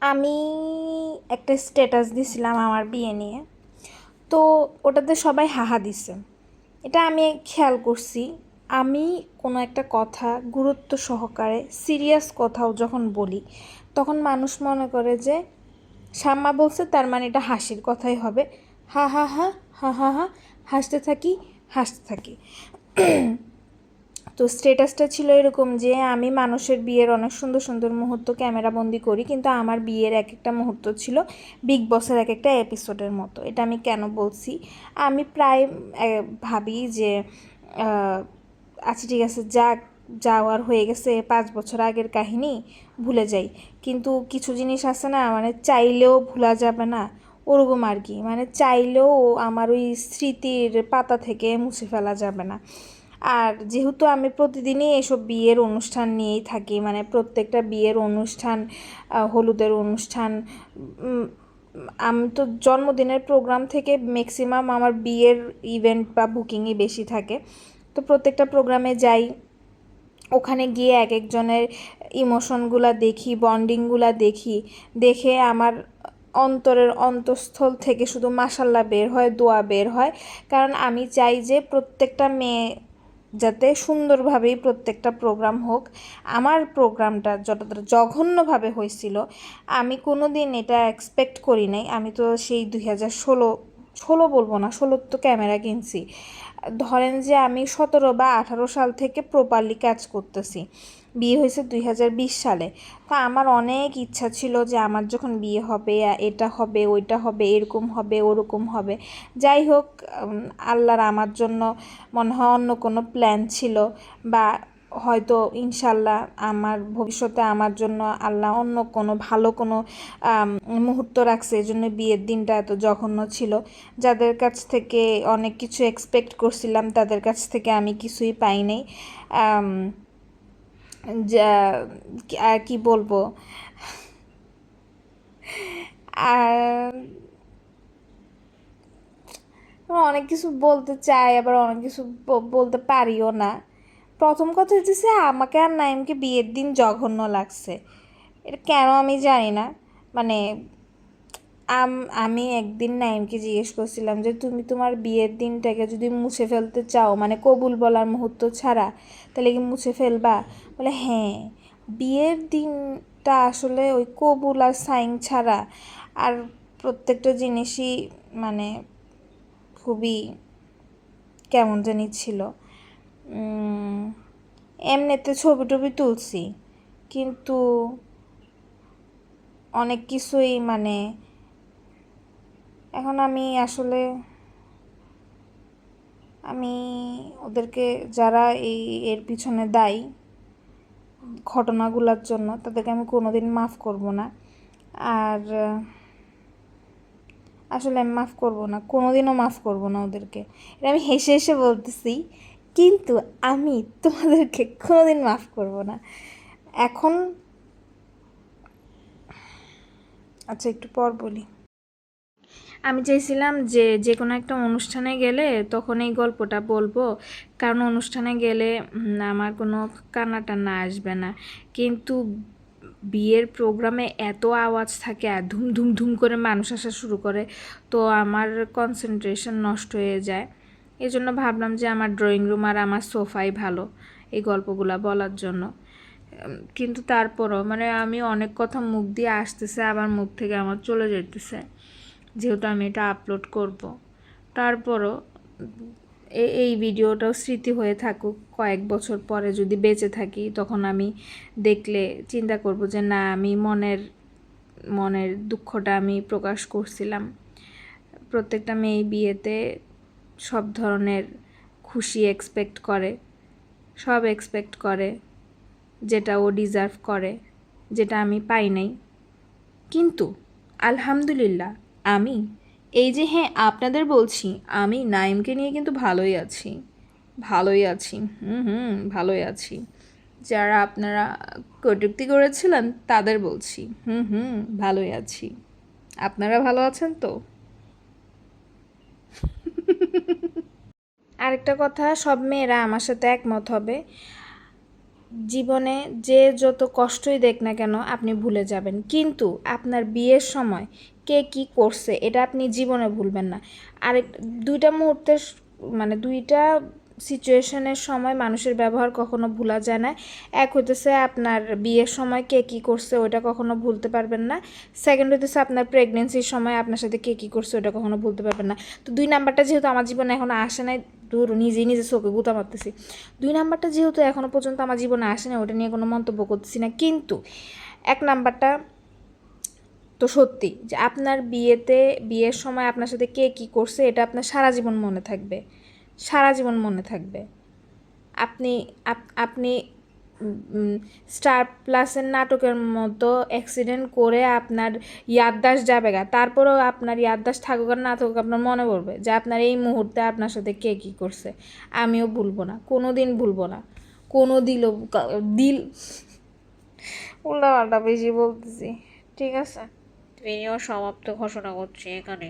আমি একটা স্ট্যাটাস দিছিলাম আমার বিয়ে নিয়ে। তো ওটাতে সবাই হাহা দিছে। এটা আমি খেয়াল করছি, আমি কোনো একটা কথা গুরুত্ব সহকারে সিরিয়াস কথাও যখন বলি, তখন মানুষ মনে করে যে শ্যামা বলছে তার মানে এটা হাসির কথাই হবে। হা হা হা হা হা হা, হাসতে থাকি হাসতে থাকি। তো স্টেটাসটা ছিল এরকম যে আমি মানুষের বিয়ের অনেক সুন্দর সুন্দর মুহূর্ত ক্যামেরাবন্দি করি, কিন্তু আমার বিয়ের এক একটা মুহূর্ত ছিল বিগ বসের এক একটা এপিসোডের মতো। এটা আমি কেন বলছি? আমি প্রায় ভাবি যে আচ্ছা ঠিক আছে, যাক, যাওয়ার হয়ে গেছে পাঁচ বছর আগের কাহিনী, ভুলে যাই। কিন্তু কিছু জিনিস আছে না মানে চাইলেও ভোলা যাবে না, ওরকম আর কি। মানে চাইলেও আমার ওই স্মৃতির পাতা থেকে মুছে ফেলা যাবে না। আর যেহেতু আমি প্রতিদিনই এসব বিয়ের অনুষ্ঠান নিয়েই থাকি মানে প্রত্যেকটা বিয়ের অনুষ্ঠান হলুদের অনুষ্ঠান আমি তো জন্মদিনের প্রোগ্রাম থেকে ম্যাক্সিমাম আমার বিয়ের ইভেন্ট বা বুকিংই বেশি থাকে। তো প্রত্যেকটা প্রোগ্রামে যাই, ওখানে গিয়ে এক একজনের ইমোশনগুলা দেখি বন্ডিংগুলা দেখি, দেখে আমার অন্তরের অন্তঃস্থল থেকে শুধু মাসাল্লাহ বের হয়, দোয়া বের হয়। কারণ আমি চাই যে প্রত্যেকটা মেয়ে যাতে সুন্দরভাবেই প্রত্যেকটা প্রোগ্রাম হোক। আমার প্রোগ্রামটা যতটা জঘন্যভাবে হয়েছিল, আমি কোনো দিন এটা এক্সপেক্ট করি নাই। আমি তো সেই দুই হাজার ষোলো ষোলো বলব না, ষোলোর তো ক্যামেরা কিনছি। ধরেন যে আমি সতেরো বা আঠারো সাল থেকে প্রপারলি কাজ করতেছি। বিয়ে হয়েছে দুই হাজার বিশ সালে। তা আমার অনেক ইচ্ছা ছিল যে আমার যখন বিয়ে হবে, এটা হবে, ওইটা হবে, এরকম হবে, ওরকম হবে। যাই হোক আল্লাহর আমার জন্য মনে হয় অন্য কোনো প্ল্যান ছিল বা হয়তো ইনশাল্লাহ আমার ভবিষ্যতে আমার জন্য আল্লাহ অন্য কোনো ভালো কোনো মুহূর্ত রাখছে। এই জন্য বিয়ের দিনটা এত জঘন্য ছিল। যাদের কাছ থেকে অনেক কিছু এক্সপেক্ট করছিলাম, তাদের কাছ থেকে আমি কিছুই পাই নাই। আর কি বলব? আর অনেক কিছু বলতে চাই, আবার অনেক কিছু বলতে পারিও না। প্রথম কথা হচ্ছে আমাকে আর নাইমকে বিয়ের দিন জঘন্য লাগছে। এটা কেন আমি জানি না। মানে আম একদিন নাইমকে জিজ্ঞেস করছিলাম যে, তুমি তোমার বিয়ের দিনটাকে যদি মুছে ফেলতে চাও মানে কবুল বলার মুহূর্ত ছাড়া, তাহলে কি মুছে ফেলবা? বলে হ্যাঁ বিয়ের দিনটা আসলে ওই কবুল আর সাইন ছাড়া, আর প্রত্যেকটা জিনিসই মানে খুবই কেমন জানি ছিল। এমনিতে ছবি টবি তুলছি, কিন্তু অনেক কিছুই মানে এখন আমি আসলে আমি ওদেরকে যারা এই এর পিছনে দায়ী ঘটনাগুলোর জন্য, তাদেরকে আমি কোনোদিন মাফ করব না। আর, আসলে আমি মাফ করব না, কোনোদিনও মাফ করব না ওদেরকে। এটা আমি হেসে হেসে বলতেছি, কিন্তু আমি তোমাদেরকে কোনোদিন মাফ করব না। এখন আচ্ছা একটু পর বলি। আমি চাইছিলাম যে যে কোনো একটা অনুষ্ঠানে গেলে তখন এই গল্পটা বলব। কারণ অনুষ্ঠানে গেলে আমার কোনো কান্না টান্না আসবে না। কিন্তু বিয়ের প্রোগ্রামে এত আওয়াজ থাকে আর ধুম ধুম ধুম করে মানুষ আসা শুরু করে, তো আমার কনসেন্ট্রেশন নষ্ট হয়ে যায়। এই জন্য ভাবলাম যে আমার ড্রয়িং রুম আর আমার সোফাই ভালো এই গল্পগুলা বলার জন্য। কিন্তু তারপরও মানে আমি অনেক কথা মুখ দিয়ে আসতেছে, আবার মুখ থেকে আমার চলে যেতেছে যেহেতু আমি এটা আপলোড করব। তারপরও এই ভিডিওটাও স্মৃতি হয়ে থাকুক, কয়েক বছর পরে যদি বেঁচে থাকি, তখন আমি দেখলে চিন্তা করব যে, না, আমি মনের মনের দুঃখটা আমি প্রকাশ করছিলাম। প্রত্যেকটা মেয়ে বিয়েতে সব ধরনের খুশি এক্সপেক্ট করে, সব এক্সপেক্ট করে, যেটা ও ডিজার্ভ করে, যেটা আমি পাই নাই। কিন্তু, আলহামদুলিল্লাহ আমি? এই যে হ্যাঁ আপনাদের বলছি, আমি নাইমকে নিয়ে কিন্তু ভালোই আছি। ভালোই আছি, হুম হুম, ভালোই আছি। যারা আপনারা কটূক্তি করেছিলেন, তাদের বলছি, হুম হুম, ভালোই আছি। আপনারা ভালো আছেন তো? আরেকটা কথা, সব মেয়েরা আমার সাথে একমত হবে। জীবনে যে যত কষ্টই দেখ না কেন, আপনি ভুলে যাবেন। কিন্তু আপনার বিয়ের সময় কে কি করছে, এটা আপনি জীবনে ভুলবেন না। আর দুইটা মুহূর্তের মানে দুইটা সিচুয়েশনের সময় মানুষের ব্যবহার কখনো ভুলা যায় না। এক হইতেছে আপনার বিয়ের সময় কে কী করছে ওটা কখনো ভুলতে পারবেন না। সেকেন্ড হইতেছে আপনার প্রেগনেন্সির সময় আপনার সাথে কে কী করছে ওটা কখনো ভুলতে পারবেন না। তো দুই নাম্বারটা যেহেতু আমার জীবনে এখনও আসে নাই দূর নিজেই নিজে চোখে গুতা মারতেছি। দুই নাম্বারটা যেহেতু এখনও পর্যন্ত আমার জীবনে আসে না ওটা নিয়ে কোনো মন্তব্য করতেছি না। কিন্তু এক নাম্বারটা তো সত্যি যে আপনার বিয়েতে, বিয়ের সময় আপনার সাথে কে কী করছে, এটা আপনার সারা জীবন মনে থাকবে। সারা জীবন মনে থাকবে। আপনি, আপ- আপনি স্টার প্লাসের নাটকের মতো অ্যাক্সিডেন্ট করে আপনার ইয়াদদাস যাবে গা তারপরেও আপনার ইয়াদদাস থাকুক আর না থাকুক আপনার মনে পড়বে যে আপনার এই মুহূর্তে আপনার সাথে কে কী করছে। আমিও ভুলবো না কোনো দিন ভুলবো না। কোনো দিল দিল উল্টাপাল্টা বেশি বলতেছি। ঠিক আছে? ভিডিও সমাপ্ত ঘোষণা করছি এখানে।